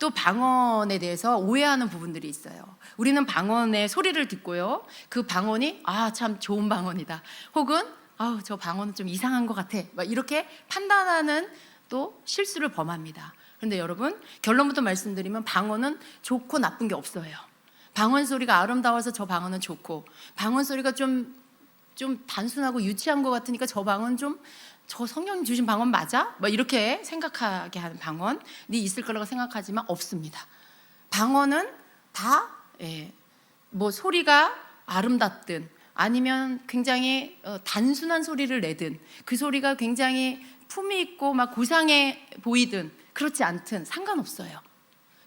또 방언에 대해서 오해하는 부분들이 있어요. 우리는 방언의 소리를 듣고요. 그 방언이 아, 참 좋은 방언이다. 혹은 아우, 저 방언은 좀 이상한 것 같아. 막 이렇게 판단하는 또 실수를 범합니다. 그런데 여러분, 결론부터 말씀드리면 방언은 좋고 나쁜 게 없어요. 방언 소리가 아름다워서 저 방언은 좋고 방언 소리가 좀 좀 단순하고 유치한 것 같으니까 저 방언 좀 저 성령님 주신 방언 맞아? 뭐 이렇게 생각하게 하는 방언이 있을 거라고 생각하지만 없습니다. 방언은 다 예, 뭐 소리가 아름답든 아니면 굉장히 어, 단순한 소리를 내든 그 소리가 굉장히 품이 있고 막 고상해 보이든 그렇지 않든 상관없어요.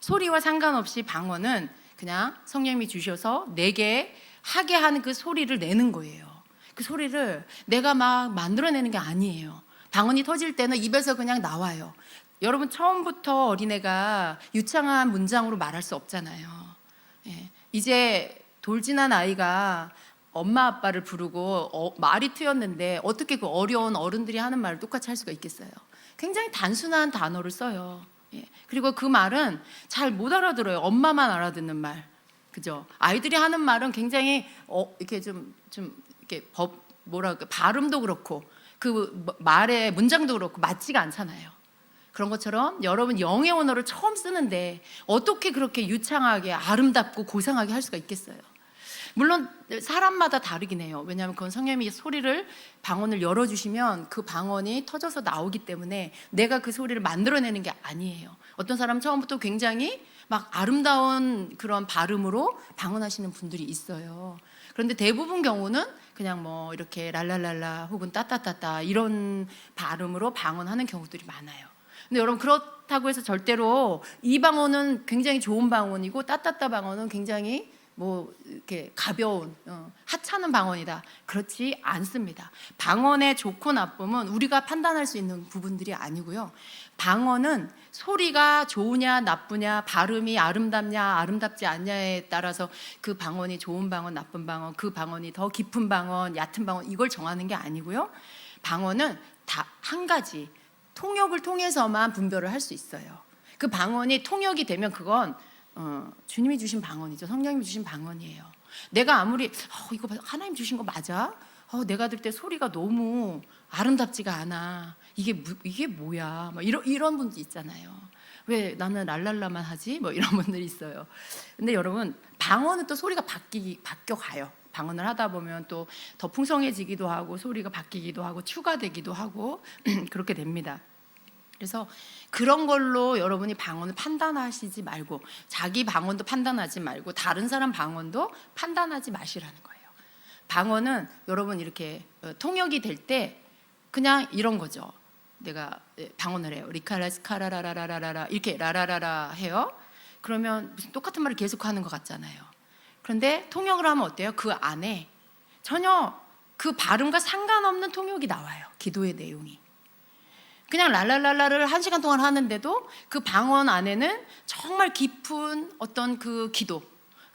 소리와 상관없이 방언은 그냥 성령님이 주셔서 내게 하게 하는 그 소리를 내는 거예요. 그 소리를 내가 막 만들어내는 게 아니에요. 방언이 터질 때는 입에서 그냥 나와요. 여러분 처음부터 어린애가 유창한 문장으로 말할 수 없잖아요. 예. 이제 돌진한 아이가 엄마 아빠를 부르고 어, 말이 트였는데 어떻게 그 어려운 어른들이 하는 말을 똑같이 할 수가 있겠어요? 굉장히 단순한 단어를 써요. 예. 그리고 그 말은 잘 못 알아들어요. 엄마만 알아듣는 말. 그죠? 아이들이 하는 말은 굉장히 어, 이렇게 좀, 좀 이렇게 법, 뭐라 그 발음도 그렇고 그 말의 문장도 그렇고 맞지가 않잖아요. 그런 것처럼 여러분 영의 언어를 처음 쓰는데 어떻게 그렇게 유창하게 아름답고 고상하게 할 수가 있겠어요? 물론 사람마다 다르긴 해요. 왜냐하면 그건 성령님이 소리를 방언을 열어주시면 그 방언이 터져서 나오기 때문에 내가 그 소리를 만들어내는 게 아니에요. 어떤 사람 처음부터 굉장히 막 아름다운 그런 발음으로 방언하시는 분들이 있어요. 그런데 대부분 경우는 그냥 뭐 이렇게 랄랄랄라 혹은 따따따따 이런 발음으로 방언하는 경우들이 많아요. 근데 여러분 그렇다고 해서 절대로 이 방언은 굉장히 좋은 방언이고 따따따 방언은 굉장히 뭐 이렇게 가벼운 어, 하찮은 방언이다 그렇지 않습니다. 방언의 좋고 나쁨은 우리가 판단할 수 있는 부분들이 아니고요. 방언은 소리가 좋으냐 나쁘냐 발음이 아름답냐 아름답지 않냐에 따라서 그 방언이 좋은 방언 나쁜 방언 그 방언이 더 깊은 방언 얕은 방언 이걸 정하는 게 아니고요. 방언은 다 한 가지 통역을 통해서만 분별을 할 수 있어요. 그 방언이 통역이 되면 그건 어, 주님이 주신 방언이죠. 성령님이 주신 방언이에요. 내가 아무리 어, 이거 하나님 주신 거 맞아? 어, 내가 들 때 소리가 너무 아름답지가 않아. 이게 무, 이게 뭐야? 막 이런 이런 분들 있잖아요. 왜 나는 랄랄라만 하지? 뭐 이런 분들이 있어요. 근데 여러분 방언은 또 소리가 바뀌 바뀌어 가요. 방언을 하다 보면 또 더 풍성해지기도 하고 소리가 바뀌기도 하고 추가되기도 하고 그렇게 됩니다. 그래서 그런 걸로 여러분이 방언을 판단하시지 말고 자기 방언도 판단하지 말고 다른 사람 방언도 판단하지 마시라는 거예요. 방언은 여러분 이렇게 어, 통역이 될 때 그냥 이런 거죠. 내가 예, 방언을 해요. 리카라스카라라라라라 이렇게 라라라라 해요. 그러면 무슨 똑같은 말을 계속 하는 것 같잖아요. 그런데 통역을 하면 어때요? 그 안에 전혀 그 발음과 상관없는 통역이 나와요. 기도의 내용이. 그냥 랄랄랄라를 한 시간 동안 하는데도 그 방언 안에는 정말 깊은 어떤 그 기도,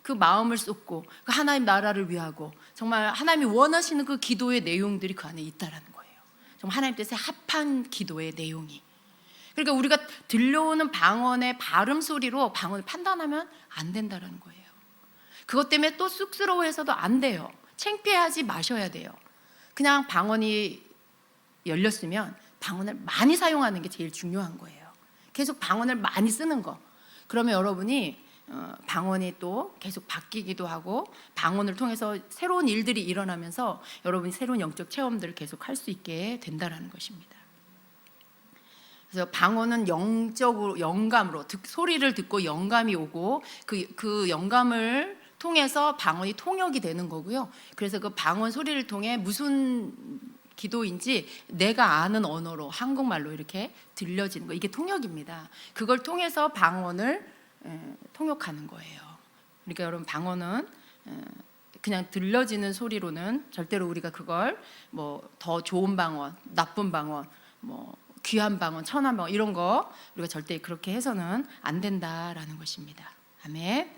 그 마음을 쏟고 그 하나님 나라를 위하고 정말 하나님이 원하시는 그 기도의 내용들이 그 안에 있다라는 거예요. 정말 하나님 뜻에 합한 기도의 내용이. 그러니까 우리가 들려오는 방언의 발음 소리로 방언을 판단하면 안 된다라는 거예요. 그것 때문에 또 쑥스러워해서도 안 돼요. 창피하지 마셔야 돼요. 그냥 방언이 열렸으면 방언을 많이 사용하는 게 제일 중요한 거예요. 계속 방언을 많이 쓰는 거. 그러면 여러분이 어, 방언이 또 계속 바뀌기도 하고 방언을 통해서 새로운 일들이 일어나면서 여러분이 새로운 영적 체험들을 계속 할 수 있게 된다라는 것입니다. 그래서 방언은 영적으로 영감으로 듣, 소리를 듣고 영감이 오고 그, 그 영감을 통해서 방언이 통역이 되는 거고요. 그래서 그 방언 소리를 통해 무슨 기도인지 내가 아는 언어로 한국말로 이렇게 들려지는 거 이게 통역입니다. 그걸 통해서 방언을 에, 통역하는 거예요. 그러니까 여러분 방언은 에, 그냥 들려지는 소리로는 절대로 우리가 그걸 뭐 더 좋은 방언, 나쁜 방언, 뭐 귀한 방언, 천한 방언 이런 거 우리가 절대 그렇게 해서는 안 된다라는 것입니다. 아멘.